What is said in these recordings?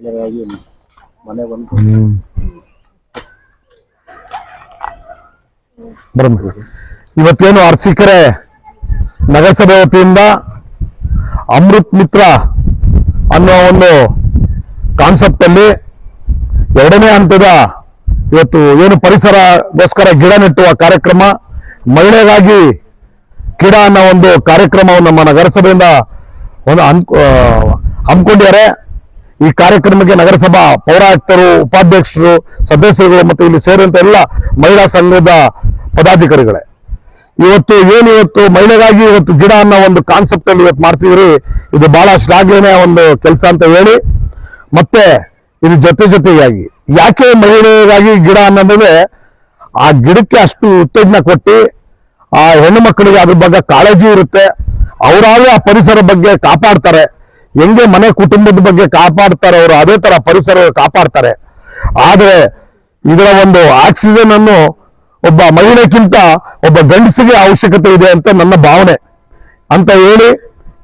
ಮಹಿಳೆಯರಾಗಿ ಮನೆ ಹ್ಮ್. ಇವತ್ತೇನು ಅರ್ಸಿಕರೆ ನಗರಸಭೆ ವತಿಯಿಂದ ಅಮೃತ್ ಮಿತ್ರ ಅನ್ನೋ ಒಂದು ಕಾನ್ಸೆಪ್ಟ್ ಅಲ್ಲಿ ಎರಡನೇ ಹಂತದ ಇವತ್ತು ಏನು ಪರಿಸರಗೋಸ್ಕರ ಗಿಡ ನೆಟ್ಟುವ ಕಾರ್ಯಕ್ರಮ, ಮಹಿಳೆಗಾಗಿ ಗಿಡ ಅನ್ನೋ ಒಂದು ಕಾರ್ಯಕ್ರಮವನ್ನು ನಮ್ಮ ನಗರಸಭೆಯಿಂದ ಒಂದು ಹಮ್ಮಿಕೊಂಡಿದ್ದಾರೆ. ಈ ಕಾರ್ಯಕ್ರಮಕ್ಕೆ ನಗರಸಭಾ ಪೌರಾಯುಕ್ತರು, ಉಪಾಧ್ಯಕ್ಷರು, ಸದಸ್ಯರುಗಳು ಮತ್ತು ಇಲ್ಲಿ ಸೇರಿದಂತ ಎಲ್ಲ ಮಹಿಳಾ ಸಂಘದ ಪದಾಧಿಕಾರಿಗಳೇ. ಇವತ್ತು ಏನು ಇವತ್ತು ಮಹಿಳೆಗಾಗಿ ಇವತ್ತು ಗಿಡ ಅನ್ನೋ ಒಂದು ಕಾನ್ಸೆಪ್ಟ್ ಅಲ್ಲಿ ಇವತ್ತು ಮಾಡ್ತಿದ್ರಿ. ಇದು ಬಹಳ ಶ್ಲಾಘನೀಯ ಒಂದು ಕೆಲಸ ಅಂತ ಹೇಳಿ. ಮತ್ತೆ ಇದು ಜೊತೆ ಜೊತೆಗಾಗಿ ಯಾಕೆ ಮಹಿಳೆಗಾಗಿ ಗಿಡ ಅನ್ನೋದೇ ಆ ಗಿಡಕ್ಕೆ ಅಷ್ಟು ಉತ್ತೇಜನ ಕೊಟ್ಟು ಆ ಹೆಣ್ಣು ಮಕ್ಕಳಿಗೆ ಅದ್ರ ಬಗ್ಗೆ ಕಾಳಜಿ ಇರುತ್ತೆ. ಅವರಾಗೇ ಆ ಪರಿಸರ ಬಗ್ಗೆ ಕಾಪಾಡ್ತಾರೆ. ಹೆಂಗೆ ಮನೆ ಕುಟುಂಬದ ಬಗ್ಗೆ ಕಾಪಾಡ್ತಾರೆ ಅವರು, ಅದೇ ತರ ಪರಿಸರ ಕಾಪಾಡ್ತಾರೆ. ಆದ್ರೆ ಇದರ ಒಂದು ಆಕ್ಸಿಜನ್ ಅನ್ನು ಒಬ್ಬ ಮಹಿಳೆಗಿಂತ ಒಬ್ಬ ಗಂಡಸಿಗೆ ಅವಶ್ಯಕತೆ ಇದೆ ಅಂತ ನನ್ನ ಭಾವನೆ. ಅಂತ ಹೇಳಿ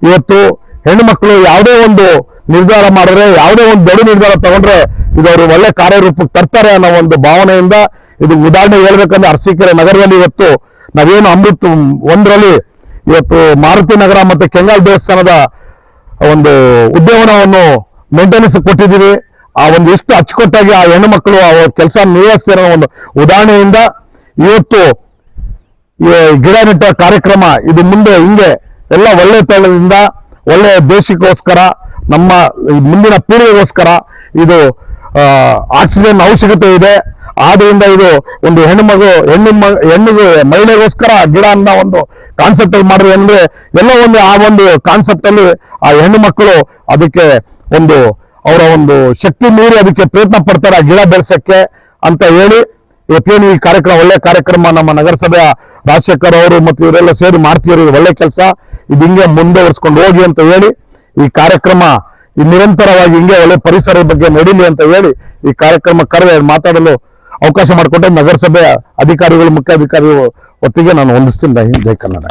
ಇವತ್ತು ಹೆಣ್ಮಕ್ಳು ಯಾವುದೇ ಒಂದು ನಿರ್ಧಾರ ಮಾಡಿದ್ರೆ, ಯಾವುದೇ ಒಂದು ದೊಡ್ಡ ನಿರ್ಧಾರ ತಗೊಂಡ್ರೆ ಇದು ಅವರು ಒಳ್ಳೆ ಕಾರ್ಯರೂಪಕ್ಕೆ ತರ್ತಾರೆ ಅನ್ನೋ ಒಂದು ಭಾವನೆಯಿಂದ ಇದು ಉದಾಹರಣೆ ಹೇಳ್ಬೇಕಂದ್ರೆ ಅರಸೀಕೆರೆ ನಗರದಲ್ಲಿ ಇವತ್ತು ನಾವೇನು ಅಮೃತ್ ಒಂದರಲ್ಲಿ ಇವತ್ತು ಮಾರುತಿ ನಗರ ಮತ್ತೆ ಕೆಂಗಲ್ ದೇವಸ್ಥಾನದ ಒಂದು ಉದ್ಯಮವನ್ನು ಮೇಂಟೆನೆನ್ಸ್ ಕೊಟ್ಟಿದ್ದೀವಿ. ಆ ಒಂದು ಎಷ್ಟು ಅಚ್ಚುಕಟ್ಟಾಗಿ ಆ ಹೆಣ್ಣು ಮಕ್ಕಳು ಆ ಕೆಲಸ ನಿರ್ವಹಿಸ್ತಿರೋ ಒಂದು ಉದಾಹರಣೆಯಿಂದ ಇವತ್ತು ಗಿಡ ನೆಟ್ಟ ಕಾರ್ಯಕ್ರಮ ಇದು ಮುಂದೆ ಹಿಂಗೆ ಎಲ್ಲ ಒಳ್ಳೆ ತಳದಿಂದ ಒಳ್ಳೆ ದೇಶಕ್ಕೋಸ್ಕರ ನಮ್ಮ ಮುಂದಿನ ಪೀಳಿಗೆಗೋಸ್ಕರ ಇದು ಆಕ್ಸಿಜನ್ ಅವಶ್ಯಕತೆ ಇದೆ. ಆದ್ರಿಂದ ಇದು ಒಂದು ಹೆಣ್ಣು ಮಗು ಹೆಣ್ಣು ಹೆಣ್ಣಿಗೆ, ಮಹಿಳೆಗೋಸ್ಕರ ಗಿಡ ಅನ್ನೋ ಒಂದು ಕಾನ್ಸೆಪ್ಟ್ ಮಾಡಿದ್ರೆ ಅಂದ್ರೆ ಎಲ್ಲ ಒಂದು ಆ ಒಂದು ಕಾನ್ಸೆಪ್ಟ್ ಅಲ್ಲಿ ಆ ಹೆಣ್ಣು ಮಕ್ಕಳು ಅದಕ್ಕೆ ಒಂದು ಅವರ ಒಂದು ಶಕ್ತಿ ಮೀರಿ ಅದಕ್ಕೆ ಪ್ರಯತ್ನ ಪಡ್ತಾರೆ ಆ ಗಿಡ ಬೆಳೆಸಕ್ಕೆ ಅಂತ ಹೇಳಿ ಇವತ್ತೇನು ಈ ಕಾರ್ಯಕ್ರಮ, ಒಳ್ಳೆ ಕಾರ್ಯಕ್ರಮ ನಮ್ಮ ನಗರಸಭೆಯ ರಾಜಶೇಖರ್ ಅವರು ಮತ್ತು ಇವರೆಲ್ಲ ಸೇರಿ ಮಾಡ್ತೀವಿ ಒಳ್ಳೆ ಕೆಲಸ. ಇದು ಹಿಂಗೆ ಮುಂದುವರ್ಸ್ಕೊಂಡು ಹೋಗಿ ಅಂತ ಹೇಳಿ ಈ ಕಾರ್ಯಕ್ರಮ ನಿರಂತರವಾಗಿ ಹಿಂಗೆ ಒಳ್ಳೆ ಪರಿಸರದ ಬಗ್ಗೆ ನಡೀಲಿ ಅಂತ ಹೇಳಿ ಈ ಕಾರ್ಯಕ್ರಮ ಕರೆದ ಮಾತಾಡಲು ಅವಕಾಶ ಮಾಡಿಕೊಟ್ಟೆ ನಗರಸಭೆ ಅಧಿಕಾರಿಗಳು ಮುಖ್ಯಾಧಿಕಾರಿಗಳು ಒತ್ತಿಗೆ ನಾನು ಹೊಂದಿಸ್ತೀನಿ. ಜೈ ಕನ್ನಡ.